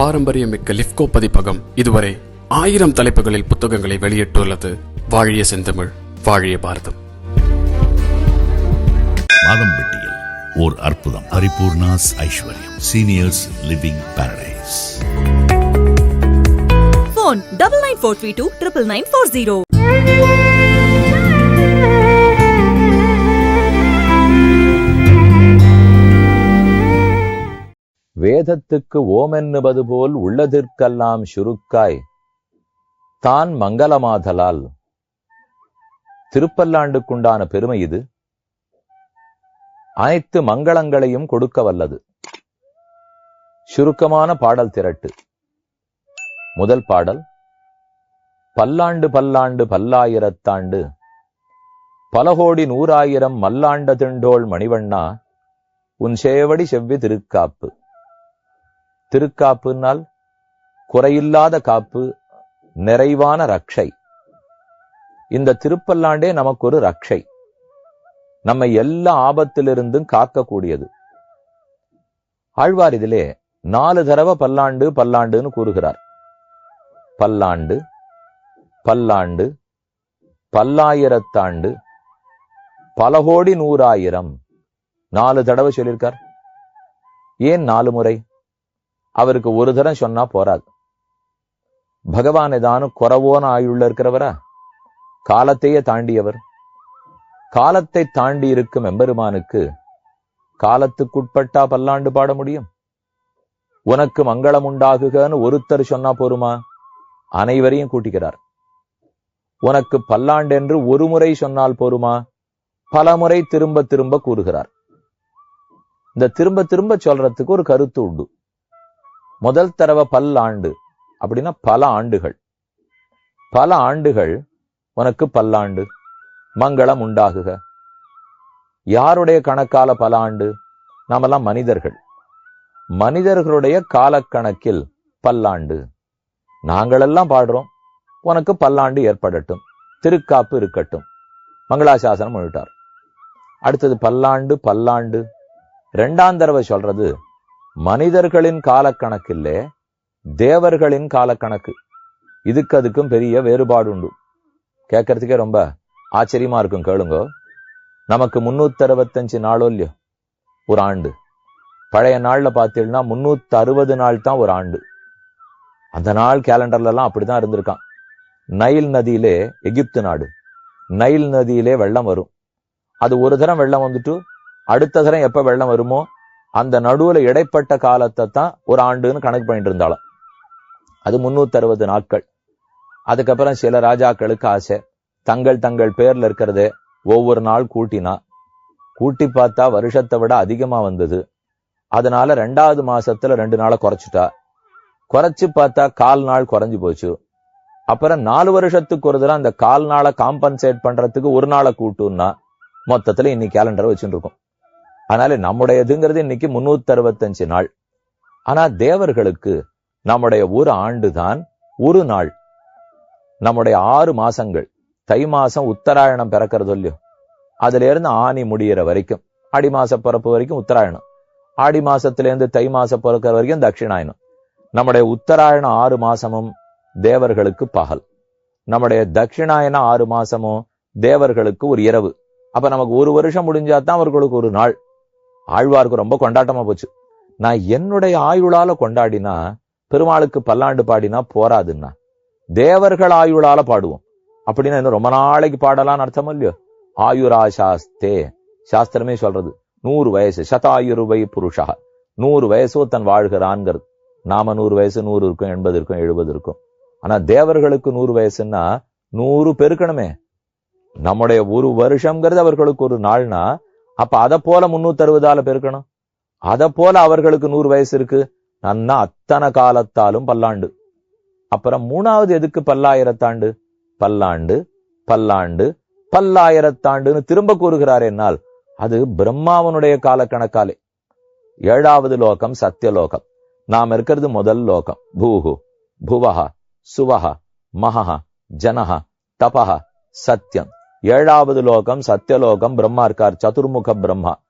பாரம்பரியமிக்க லிப்கோ பதிப்பகம் இதுவரை ஆயிரம் தலைப்புகளில் புத்தகங்களை வெளியிட்டுள்ளது. வாழிய செந்தமிழ் வாழிய பாரதம். மாதம்பட்டியில் ஓர் அற்புதம். பரிபூர்ணாஸ் ஐஸ்வர்யம். Seniors living paradise phone double nine four three two triple nine four zero. வேதத்துக்கு ஓமென்னுவது போல் உள்ளதிற்கெல்லாம் சுருக்காய். தான் மங்களமாதலால். திருப்பல்லாண்டுக்குண்டான பெருமை இது. அனைத்து மங்களங்களையும் கொடுக்க வல்லது. சுருக்கமான பாடல் திரட்டு. முதல் பாடல். பல்லாண்டு பல்லாண்டு பல்லாயிரத்தாண்டு. பலகோடி நூறாயிரம் மல்லாண்ட திண்டோள் மணிவண்ணா உன் சேவடி செவ்வி திருக்காப்பு. திருக்காப்புனால் குறையில்லாத காப்பு நிறைவான ரக்ஷை. இந்த திருப்பல்லாண்டே நமக்கு ஒரு ரக்ஷை. நம்மை எல்லா ஆபத்திலிருந்தும் காக்கக்கூடியது. ஆழ்வார் இதிலே நாலு தடவை பல்லாண்டு பல்லாண்டுன்னு கூறுகிறார். பல்லாண்டு பல்லாண்டு பல்லாயிரத்தாண்டு பல கோடி நூறாயிரம். நாலு தடவை சொல்லியிருக்கார். ஏன் நாலு முறை? அவருக்கு ஒரு தரம் சொன்னா போராது பகவான் ஏதானும் குறவோன ஆயுள்ள இருக்கிறவரா? காலத்தையே தாண்டியவர். காலத்தை தாண்டி இருக்கும் எம்பெருமானுக்கு காலத்துக்குட்பட்டா பல்லாண்டு பாட முடியும்? உனக்கு மங்களம் உண்டாகுகன்னு ஒருத்தர் சொன்னா போருமா? அனைவரையும் கூட்டிக்கிறார். உனக்கு பல்லாண்டு என்று ஒரு முறை சொன்னால் போருமா? பல முறை திரும்ப திரும்ப கூறுகிறார். இந்த திரும்ப திரும்ப சொல்றதுக்கு ஒரு கருத்து உண்டு. முதல் தடவை பல்லாண்டு அப்படின்னா பல ஆண்டுகள். பல ஆண்டுகள் உனக்கு பல்லாண்டு மங்களம் உண்டாகுக. யாருடைய கணக்கால பல ஆண்டு? நாமெல்லாம் மனிதர்கள். மனிதர்களுடைய காலக்கணக்கில் பல்லாண்டு. நாங்களெல்லாம் பாடுறோம் உனக்கு பல்லாண்டு ஏற்படட்டும் திருக்காப்பு இருக்கட்டும். மங்களாசாசனம் பண்ணிட்டார் அடுத்தது பல்லாண்டு பல்லாண்டு. ரெண்டாம் தடவை சொல்றது மனிதர்களின் காலக்கணக்கில்லே தேவர்களின் காலக்கணக்கு. இதுக்கு அதுக்கும் பெரிய வேறுபாடு உண்டு கேட்கறதுக்கே ரொம்ப ஆச்சரியமா இருக்கும் கேளுங்க. நமக்கு முன்னூத்தி அறுபத்தஞ்சு நாளோ இல்லையோ? ஒரு ஆண்டு. பழைய நாள்ல பார்த்தீங்கன்னா முன்னூத்தி அறுபது நாள் தான் ஒரு ஆண்டு. அந்த நாள் கேலண்டர்ல எல்லாம் அப்படிதான் இருந்திருக்கான். நைல் நதியிலே எகிப்து நாடு. நைல் நதியிலே வெள்ளம் வரும். அது ஒரு தரம் வெள்ளம் வந்துட்டு அடுத்த தரம் எப்ப வெள்ளம் வருமோ? அந்த நடுவுல இடைப்பட்ட காலத்தை தான் ஒரு ஆண்டுன்னு கணக்கு பண்ணிட்டு இருந்தாலும் அது முன்னூத்தி அறுபது நாட்கள். அதுக்கப்புறம் சில ராஜாக்களுக்கு ஆசை. தங்கள் தங்கள் பேர்ல இருக்கிறது ஒவ்வொரு நாள் கூட்டினா. கூட்டி பார்த்தா வருஷத்தை விட அதிகமா வந்தது. அதனால ரெண்டாவது மாசத்துல ரெண்டு நாளை குறைச்சிட்டா. குறைச்சு பார்த்தா கால் நாள் குறைஞ்சு போச்சு. அப்புறம் நாலு வருஷத்துக்கு ஒரு தடவை அந்த கால் நாளை காம்பன்சேட் பண்றதுக்கு ஒரு நாளை கூட்டுன்னா மொத்தத்துல இன்னைக்கு கேலண்டர் வச்சுட்டு இருக்கோம். அதனால நம்முடையதுங்கிறது இன்னைக்கு முன்னூத்தி அறுபத்தஞ்சு நாள். ஆனா தேவர்களுக்கு நம்முடைய ஒரு ஆண்டு தான் ஒரு நாள். நம்முடைய ஆறு மாசங்கள். தை மாசம் உத்தராயணம் பிறக்கிறது இல்லையோ? அதுல இருந்து ஆனி முடிகிற வரைக்கும். ஆடி மாச பிறப்பு வரைக்கும் உத்தராயணம். ஆடி மாசத்துல இருந்து தை மாச பிறக்கிற வரைக்கும் தட்சிணாயணம். நம்முடைய உத்தராயணம் ஆறு மாசமும் தேவர்களுக்கு பகல். நம்முடைய தட்சிணாயன ஆறு மாசமும் தேவர்களுக்கு ஒரு இரவு. அப்ப நமக்கு ஒரு வருஷம் முடிஞ்சாதான் அவர்களுக்கு ஒரு நாள். ஆழ்வாருக்கு ரொம்ப கொண்டாட்டமா போச்சு. நான் என்னுடைய ஆயுளால கொண்டாடினா பெருமாளுக்கு பல்லாண்டு பாடினா போராதுன்னா தேவர்கள் ஆயுளால பாடுவோம். அப்படின்னா இன்னும் ரொம்ப நாளைக்கு பாடலாம்னு அர்த்தம் இல்லையோ? ஆயுரா சாஸ்தே சாஸ்திரமே சொல்றது நூறு வயசு சதாயுருவை புருஷா நூறு வயசோ தன் வாழ்கிறான்ங்கிறது நாம நூறு வயசு நூறு இருக்கும் எண்பது இருக்கும் எழுபது இருக்கும். ஆனா தேவர்களுக்கு நூறு வயசுன்னா நூறு பெருக்கணுமே. நம்முடைய ஒரு வருஷம்ங்கிறது அவர்களுக்கு ஒரு நாள்னா அப்ப அதை போல முன்னூத்தி அறுபதால பெருக்கணும். அதை போல அவர்களுக்கு நூறு வயசு இருக்கு. நன்னா அத்தனை காலத்தாலும் பல்லாண்டு. அப்புறம் மூணாவது எதுக்கு பல்லாயிரத்தாண்டு? பல்லாண்டு பல்லாண்டு பல்லாயிரத்தாண்டுன்னு திரும்ப கூறுகிறார் என்னால். அது பிரம்மாவனுடைய காலக்கணக்காலே. ஏழாவது லோகம் சத்தியலோகம் நாம் இருக்கிறது முதல் லோகம். பூஹு புவஹ சுவஹ மகஹ ஜனஹ தபஹ சத்தியம் ஏழாவது லோகம் சத்தியலோகம் பிரம்மா இருக்கார். சதுர்முக பிரம்மா.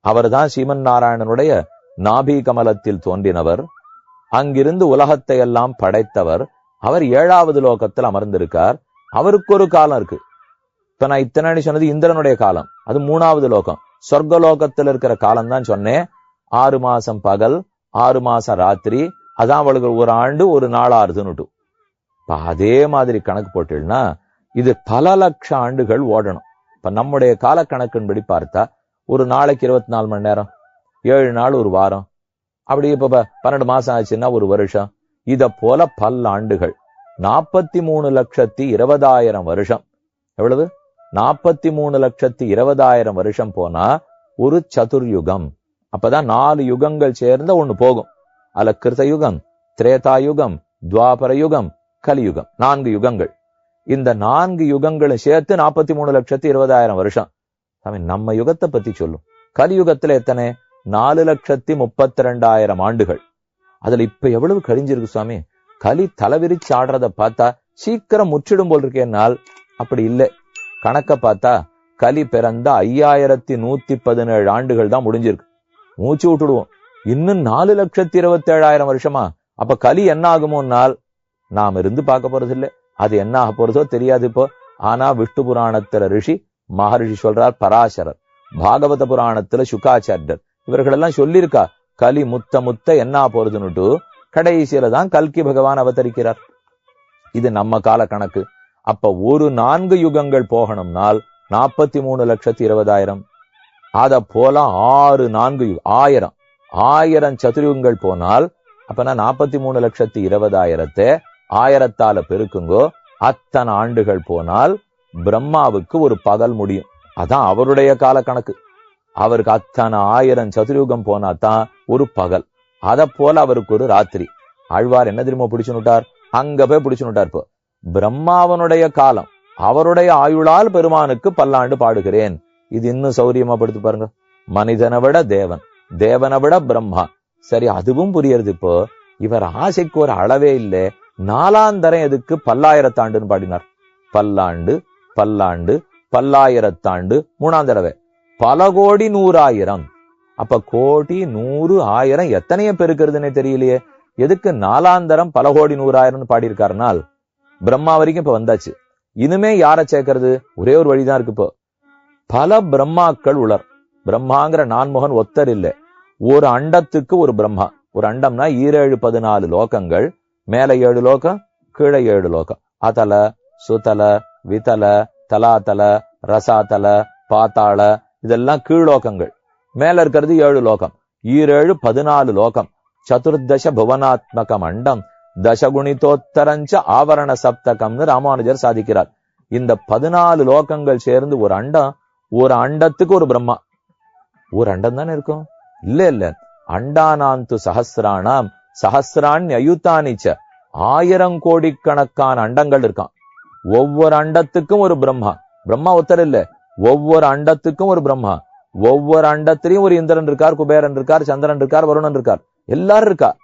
அவர்தான் சீமன் நாராயணனுடைய நாபி கமலத்தில் தோன்றினவர். அங்கிருந்து உலகத்தை எல்லாம் படைத்தவர். அவர் ஏழாவது லோகத்தில் அமர்ந்திருக்கார். அவருக்கு ஒரு காலம் இருக்கு. இப்ப நான் இத்தனை சொன்னது இந்திரனுடைய காலம். அது மூணாவது லோகம். சொர்க்கலோகத்தில் இருக்கிற காலம் தான் சொன்னேன். ஆறு மாசம் பகல் ஆறு மாசம் ராத்திரி. அதான் அவளுக்கு ஒரு ஆண்டு ஒரு நாள் ஆறுதுன்னுட்டு இப்ப அதே மாதிரி கணக்கு போட்டுன்னா இது பல லட்சம் ஆண்டுகள் ஓடணும். இப்ப நம்முடைய கால கணக்கின்படி பார்த்தா ஒரு நாளைக்கு இருபத்தி நாலு மணி நேரம் ஏழு நாள் ஒரு வாரம். அப்படி இப்ப பன்னெண்டு மாசம் ஆச்சுன்னா ஒரு வருஷம். இத போல பல ஆண்டுகள். நாற்பத்தி மூணு லட்சத்தி இருபதாயிரம் வருஷம். எவ்வளவு? நாற்பத்தி மூணு லட்சத்தி இருபதாயிரம் வருஷம் போனா ஒரு சதுர்யுகம். அப்பதான் நாலு யுகங்கள் சேர்ந்த ஒண்ணு போகும். அல கிருத யுகம் திரேதா யுகம் துவாபர யுகம் கலியுகம். நான்கு யுகங்கள். இந்த நான்கு யுகங்களை சேர்த்து நாற்பத்தி மூணு லட்சத்தி இருபதாயிரம் வருஷம். சாமி நம்ம யுகத்தை பத்தி சொல்லும். கலியுகத்துல எத்தனை? நாலு லட்சத்தி முப்பத்தி ரெண்டாயிரம் ஆண்டுகள். அதுல இப்ப எவ்வளவு கழிஞ்சிருக்கு சுவாமி? கலி தலைவிரிச்சு ஆடுறத பார்த்தா சீக்கிரம் முற்றிடும் போல் இருக்கேனால் அப்படி இல்லை. கணக்க பார்த்தா கலி பிறந்த ஐயாயிரத்தி நூத்தி பதினேழு ஆண்டுகள் தான் முடிஞ்சிருக்கு. மூச்சு விட்டுடுவோம். இன்னும் நாலு லட்சத்தி இருபத்தி ஏழாயிரம் வருஷமா? அப்ப கலி என்ன ஆகுமோனால் நாம் இருந்து பார்க்க போறது இல்லை அது என்ன ஆக போறதோ தெரியாது இப்போ. ஆனா விஷ்ணு புராணத்துல ரிஷி மகரிஷி சொல்றார் பராசரர் பாகவத புராணத்துல சுகாச்சாரியர். இவர்கள் எல்லாம் சொல்லியிருக்கா கலி முத்த முத்த என்ன போறதுன்னுட்டு. கடைசியில தான் கல்கி பகவான் அவதரிக்கிறார். இது நம்ம கால கணக்கு அப்ப ஒரு நான்கு யுகங்கள் போகணும்னால் நாற்பத்தி மூணு லட்சத்தி இருபதாயிரம். அத போல ஆறு நான்கு ஆயிரம். ஆயிரம் சதுரயுகங்கள் போனால் அப்பனா நாற்பத்தி மூணு லட்சத்தி இருபதாயிரத்தை ஆயிரத்தால பெருக்குங்கோ அத்தனை ஆண்டுகள் போனால் பிரம்மாவுக்கு ஒரு பகல் முடியும். அதான் அவருடைய கால கணக்கு அவருக்கு அத்தனை ஆயிரம் சதுரயுகம் போனா தான் ஒரு பகல். அத போல அவருக்கு ஒரு ராத்திரி. ஆழ்வார் என்ன தெரியுமா பிடிச்சுனுட்டார் அங்க போய் பிடிச்சுனுட்டார் இப்போ பிரம்மாவனுடைய காலம். அவருடைய ஆயுளால் பெருமானுக்கு பல்லாண்டு பாடுகிறேன். இது இன்னும் சௌரியமா படுத்து பாருங்க. மனிதனை விட தேவன் தேவனை விட பிரம்மா. சரி அதுவும் புரியறது இப்போ. இவர் ஆசைக்கு ஒரு அளவே இல்லை. நாலாந்தரம் எதுக்கு? பல்லாயிரத்தாண்டுன்னு பாடினார். பல்லாண்டு பல்லாண்டு பல்லாயிரத்தாண்டு மூணாம் தடவை. பல கோடி நூறாயிரம். அப்ப கோடி நூறு ஆயிரம் எத்தனைய பெருக்கிறதுனே தெரியலையே. எதுக்கு நாலாந்தரம் பல கோடி நூறாயிரம்னு பாடியிருக்காருனால் பிரம்மா வரைக்கும் இப்ப வந்தாச்சு. இனிமே யாரை சேர்க்கறது? ஒரே ஒரு வழிதான் இருக்கு இப்போ. பல பிரம்மாக்கள் உளர் பிரம்மாங்கிற நான்முகன் ஒத்தர் இல்ல. ஒரு அண்டத்துக்கு ஒரு பிரம்மா. ஒரு அண்டம்னா ஈரேழு பதினாலு லோகங்கள். மேல ஏழு லோகம் கீழே ஏழு லோகம். அதல சுதல விதல தலாதல ரசாதல பாத்தாள இதெல்லாம் கீழோகங்கள் மேல இருக்கிறது ஏழு லோகம். ஈரேழு பதினாலு லோகம். சதுர்தச புவனாத்மகம் அண்டம் தசகுணிதோத்தரஞ்ச ஆவரண சப்தகம்னு ராமானுஜர் சாதிக்கிறார். இந்த பதினாலு லோகங்கள் சேர்ந்து ஒரு அண்டம் ஒரு அண்டத்துக்கு ஒரு பிரம்மா. ஒரு அண்டம் தானே இருக்கும்? இல்ல இல்ல. அண்டானாந்து சஹசிராணாம் சஹசிரான் அயுத்தானிச்ச ஆயிரம் கோடிக்கணக்கான அண்டங்கள் இருக்கான். ஒவ்வொரு அண்டத்துக்கும் ஒரு பிரம்மா. பிரம்மா ஒருத்தர் இல்ல. ஒவ்வொரு அண்டத்துக்கும் ஒரு பிரம்மா. ஒவ்வொரு அண்டத்திலையும் ஒரு இந்திரன் இருக்கார் குபேரன் இருக்கார் சந்திரன் இருக்கார் வருணன் இருக்கார். எல்லாரும் இருக்கா?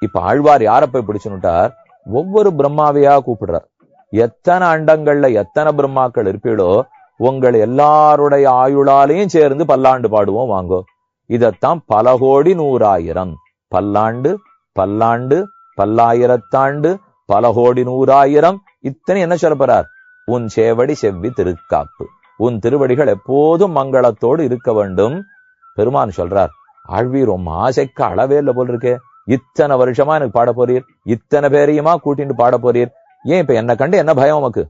இப்ப ஆழ்வார் யார போய் பிடிச்சுட்டார் ஒவ்வொரு பிரம்மாவையா கூப்பிடுறார். எத்தனை அண்டங்கள்ல எத்தனை பிரம்மாக்கள் இருப்பீடோ உங்கள் எல்லாருடைய ஆயுளாலையும் சேர்ந்து பல்லாண்டு பாடுவோம் வாங்கோ. இதத்தான் பல கோடி நூறாயிரம். பல்லாண்டு பல்லாண்டு பல்லாயிரத்தாண்டு பல கோடி நூறாயிரம். இத்தனை என்ன சொல்ல போறார்? உன் சேவடி செவ்வி திருக்காப்பு. உன் திருவடிகள் எப்போதும் மங்களத்தோடு இருக்க வேண்டும். பெருமான் சொல்றார் ஆழ்வீர் உம் ஆசைக்கு அளவே இல்ல போல் இருக்கே. இத்தனை வருஷமா எனக்கு பாட போறீர். இத்தனை பேரையுமா கூட்டிட்டு பாட போறீர். ஏன் இப்ப என்ன கண்டு என்ன பயம் உனக்கு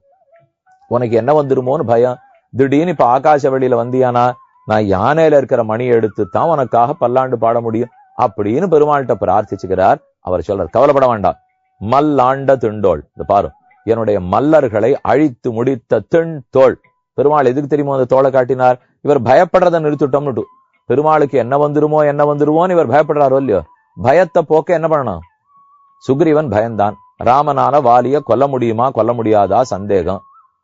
உனக்கு என்ன வந்துருமோன்னு பயம். திடீர்னு இப்ப ஆகாச வெளியில வந்தியானா நான் யானையில இருக்கிற மணி எடுத்து தான் உனக்காக பல்லாண்டு பாட முடியும். அப்படின்னு பெருமாள்கிட்ட பிரார்த்திச்சுக்கிறார். அவர் சொல்றார் கவலைப்பட வேண்டாம். மல்லாண்ட திண்டோள். இந்த பாரு என்னுடைய மல்லர்களை அழித்து முடித்த திண் தோல் பெருமாள் எதுக்கு தெரியுமோ அந்த தோலை காட்டினார்? இவர் பயப்படுறதை நிறுத்திட்டோம்னுட்டு பெருமாளுக்கு என்ன வந்துருமோ என்ன வந்துருமோன்னு இவர் பயப்படுறாரோ இல்லையோ? பயத்தை போக்க என்ன பண்ணணும்? சுக்ரீவன் பயந்தான். ராமனான வாலிய கொல்ல முடியுமா கொல்ல முடியாதா? சந்தேகம்.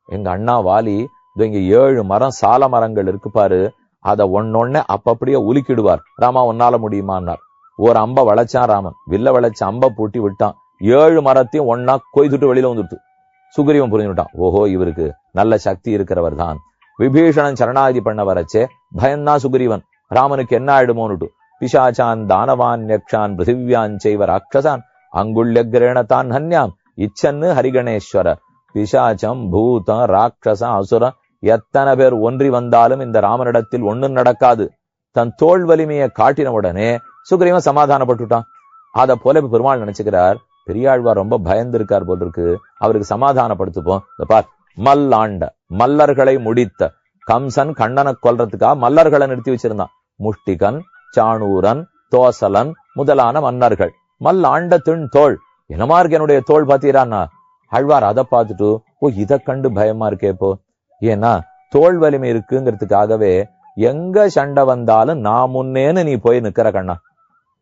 எங்க அண்ணா வாலி இங்க ஏழு மரம் சால மரங்கள் இருக்கு பாரு. அத ஒன்னொன்னு அப்பப்படியே உலுக்கிடுவார். ராமா உன்னால முடியுமான்னார். ஒரு அம்ப வளைச்சான் ராமன். வில்ல வளைச்ச அம்ப பூட்டி விட்டான். ஏழு மரத்தையும் ஒன்னா கொய்துட்டு வெளியில வந்துடுத்து. சுக்ரீவன் புரிஞ்சுட்டான் ஓஹோ இவருக்கு நல்ல சக்தி இருக்கிறவர் தான். விபீஷணன் சரணாகதி பண்ண வரச்சே பயந்தான் சுக்ரீவன். ராமனுக்கு என்ன ஆயிடுமோன்னுட்டு. பிசாச்சான் தானவான் யக்ஷான் பிருத்திவியான் செய்வ ராட்சசான். அங்குள்யகிரேண தான் ஹன்யாம். இச்சன்னு ஹரிகணேஸ்வர பிசாச்சம் பூதம் ராட்சசம் அசுரம் எத்தனை பேர் ஒன்றி வந்தாலும் இந்த ராமனிடத்தில் ஒண்ணும் நடக்காது. தன் தோல் வலிமையை காட்டின உடனே சுக்ரீவன் சமாதானப்பட்டுட்டான். அதை போல பெருமாள் நினைச்சுக்கிறார் பெரியாழ்வார் ரொம்ப பயந்து இருக்கார் போல் இருக்கு அவருக்கு சமாதானப்படுத்துப்போம். இந்த பார் மல்லாண்ட மல்லர்களை முடித்த கம்சன் கண்ணனை கொல்றதுக்காக மல்லர்களை நிறுத்தி வச்சிருந்தான். முஷ்டிகன் சாணூரன் தோசலன் முதலான மன்னர்கள். மல்லாண்ட திண் தோள் என்னமா இருக்கு என்னுடைய தோள் பாத்தீரான்னா ஆழ்வார் அதை பார்த்துட்டு ஓ இத கண்டு பயமா இருக்கேப்போ ஏன்னா தோல் வலிமை இருக்குங்கிறதுக்காகவே எங்க சண்டை வந்தாலும் நான் முன்னேன்னு நீ போய் நிக்கிற கண்ணா.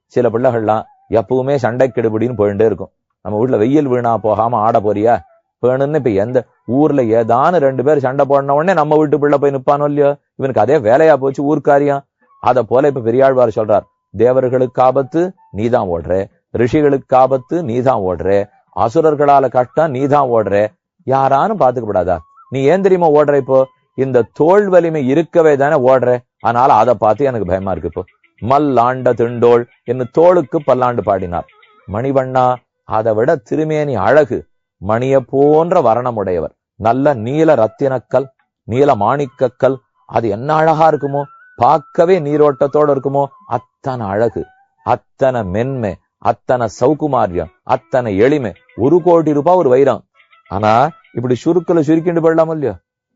சில பிள்ளைகள்லாம் எப்பவுமே சண்டை கெடுபிடின்னு போயிட்டே இருக்கும். நம்ம வீட்டுல வெயில் வீணா போகாம ஆட போறியா? வேணும்னு இப்ப எந்த ஊர்ல ஏதானு ரெண்டு பேர் சண்டை போடன உடனே நம்ம வீட்டு பிள்ளை போய் நிப்பானோ இல்லையோ? இவனுக்கு அதே வேலையா போச்சு ஊர்க்காரியம் அத போல இப்ப பெரியாழ்வார் சொல்றார் தேவர்களுக்கு ஆபத்து நீதான் ஓடுற. ரிஷிகளுக்கு ஆபத்து நீதான் ஓடுற. அசுரர்களால கஷ்டம் நீதான் ஓடுற. யாரானும் பாத்துக்கப்படாதா? நீ ஏன் தெரியுமா ஓடுற இப்போ? இந்த தோல் வலிமை இருக்கவே தானே ஓடுற? அதனால அதை பார்த்து எனக்கு பயமா இருக்கு இப்போ. மல்லாண்ட திண்டோள் என்று தோளுக்கு பல்லாண்டு பாடினார். மணிவண்ணா அதை விட திருமேனி அழகு மணிய போன்ற வரணமுடையவர். நல்ல நீல ரத்தினக்கல் நீல மாணிக்கக்கல் அது என்ன அழகா இருக்குமோ? பார்க்கவே நீரோட்டத்தோட இருக்குமோ? அத்தனை அழகு அத்தனை மென்மை அத்தனை சௌகுமாரியம் அத்தனை எளிமை. ஒரு கோடி ரூபாய் ஒரு வைரம். ஆனா இப்படி சுருக்குல சுருக்கிண்டு போயிடலாம் இல்லையோ?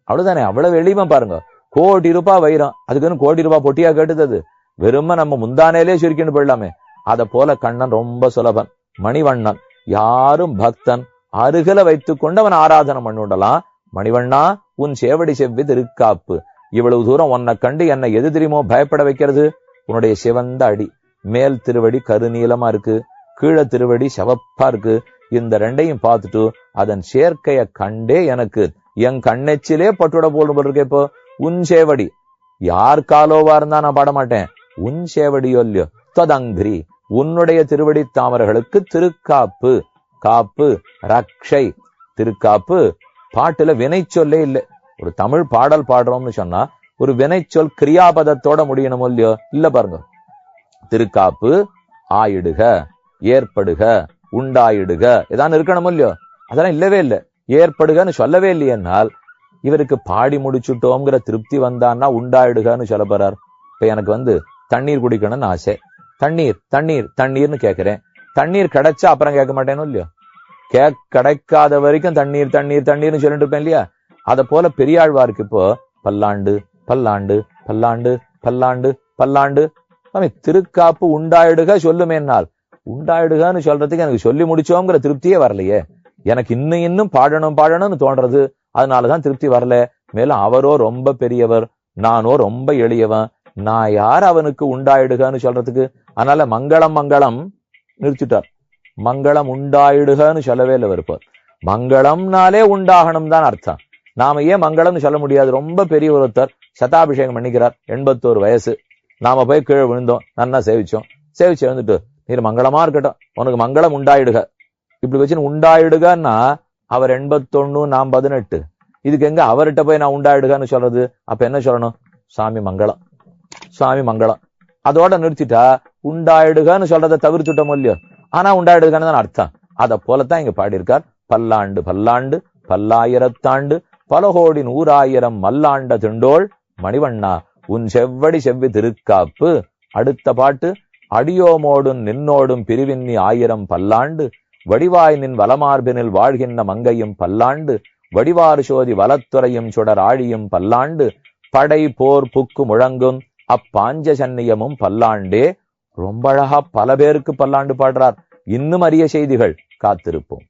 அவ்வளவுதானே அவ்வளவு எளிமை பாருங்க. கோடி ரூபாய் வைரம். அதுக்குன்னு கோடி ரூபாய் பொட்டியா கேட்டுது? வெறும நம்ம முந்தானேலே சுருக்கிண்டு போயிடலாமே அத போல கண்ணன் ரொம்ப சுலபன் மணிவண்ணன். யாரும் பக்தன் அருகில வைத்துக் கொண்டு அவன் ஆராதனை பண்ணுடலாம் மணிவண்ணா உன் சேவடி செவ்வி திருக்காப்பு. இவ்வளவு தூரம் உன்னை கண்டு என்னை எது தெரியுமோ பயப்பட வைக்கிறது? உன்னுடைய சிவந்த அடி. மேல் திருவடி கருநீளமா இருக்கு. கீழே திருவடி செவப்பா இருக்கு. இந்த ரெண்டையும் பார்த்துட்டு அதன் சேர்க்கைய கண்டே எனக்கு என் கண்ணெச்சிலே பட்டுட போல் இப்போ. உன் சேவடி. யார் காலோவா இருந்தா நான் பாட மாட்டேன் உன் சேவடியோ இல்லையோ தொதங்கிரி. உன்னுடைய திருவடி தாமரைகளுக்கு திருக்காப்பு. காப்பு ரக்ஷை. திருக்காப்பு. பாட்டுல வினைச்சொல்லே இல்லை. ஒரு தமிழ் பாடல் பாடுறோம்னு சொன்னா ஒரு வினைச்சொல் கிரியாபதத்தோட முடியணுமோ இல்லையோ? இல்ல பாருங்க. திருக்காப்பு ஆயிடுக ஏற்படுக. உண்டாயிடுக. ஏதாவது இருக்கணும் இல்லையோ? அதெல்லாம் இல்லவே இல்லை. ஏற்படுகன்னு சொல்லவே இல்லையென்னால் இவருக்கு பாடி முடிச்சுட்டோங்கிற திருப்தி வந்தான்னா உண்டாயிடுகன்னு சொல்ல போறார். இப்ப எனக்கு வந்து தண்ணீர் குடிக்கணும்னு ஆசை. தண்ணீர் தண்ணீர் தண்ணீர்னு கேட்கிறேன் தண்ணீர் கிடைச்சா அப்புறம் கேட்க மாட்டேனும் இல்லையோ? கே கிடைக்காத வரைக்கும் தண்ணீர் தண்ணீர் தண்ணீர்னு சொல்லிட்டு இருப்பேன் இல்லையா? அத போல பெரியாழ்வாருக்கு இப்போ பல்லாண்டு பல்லாண்டு பல்லாண்டு பல்லாண்டு பல்லாண்டு. சாமி, திருக்காப்பு உண்டாயிடுக சொல்லுமேனால் உண்டாயிடுகன்னு சொல்றதுக்கு எனக்கு சொல்லி முடிச்சோங்கிற திருப்தியே வரலையே. எனக்கு இன்னும் இன்னும் பாடணும் பாடணும்னு தோன்றது. அதனாலதான் திருப்தி வரல. மேலும் அவரோ ரொம்ப பெரியவர் நானோ ரொம்ப எளியவன். நான் யார் அவனுக்கு உண்டாயிடுகன்னு சொல்றதுக்கு? அதனால மங்களம் மங்களம் நிறுத்திட்டார். மங்களம் உண்டாயிடுகன்னு சொல்லவே இல்லை இருப்பார் மங்களம்னாலே உண்டாகணும் தான் அர்த்தம். நாம ஏன் மங்களம்னு சொல்ல முடியாது? ரொம்ப பெரிய ஒருத்தர் சதாபிஷேகம் பண்ணிக்கிறார். எண்பத்தோரு வயசு. நாம போய் கீழே விழுந்தோம். நன்னா சேவிச்சோம். சேவிச்சு எழுந்துட்டு நீர் மங்களமா இருக்கட்டும். உனக்கு மங்களம் உண்டாயிடுக. இப்படி வச்சு உண்டாயிடுகன்னா அவர் எண்பத்தொன்னு நாம் பதினெட்டு. இதுக்கு எங்க அவர்கிட்ட போய் நான் உண்டாயிடுகன்னு சொல்றது? அப்ப என்ன சொல்லணும்? சாமி மங்களம். சாமி மங்களம். அதோட நிறுத்திட்டா உண்டாயிடுகன்னு சொல்றதை தவிர்த்துட்டோம் இல்லையோ? ஆனா உண்டாயிடுகன்னு தான் அர்த்தம். அதை போலத்தான் இங்க பாடியிருக்கார். பல்லாண்டு பல்லாண்டு பல்லாயிரத்தாண்டு பல கோடி நூறாயிரம் மல்லாண்ட திண்டோள். மணிவண்ணா உன் செவ்வடி செவ்வி திருக்காப்பு. அடுத்த பாட்டு அடியோமோடும் நின்னோடும் பிரிவின்னி ஆயிரம் பல்லாண்டு வடிவாய் நின் வலமார்பினில் வாழ்கின்ற மங்கையும் பல்லாண்டு வடிவாறு சோதி வலத்துறையும் சுடர் ஆழியும் பல்லாண்டு படை போர் புக்கு முழங்கும் அப்பாஞ்ச சன்னியமும் பல்லாண்டே. ரொம்ப அழகா பல பேருக்கு பல்லாண்டு பாடுறார். இன்னும் அரிய செய்திகள் காத்திருப்போம்.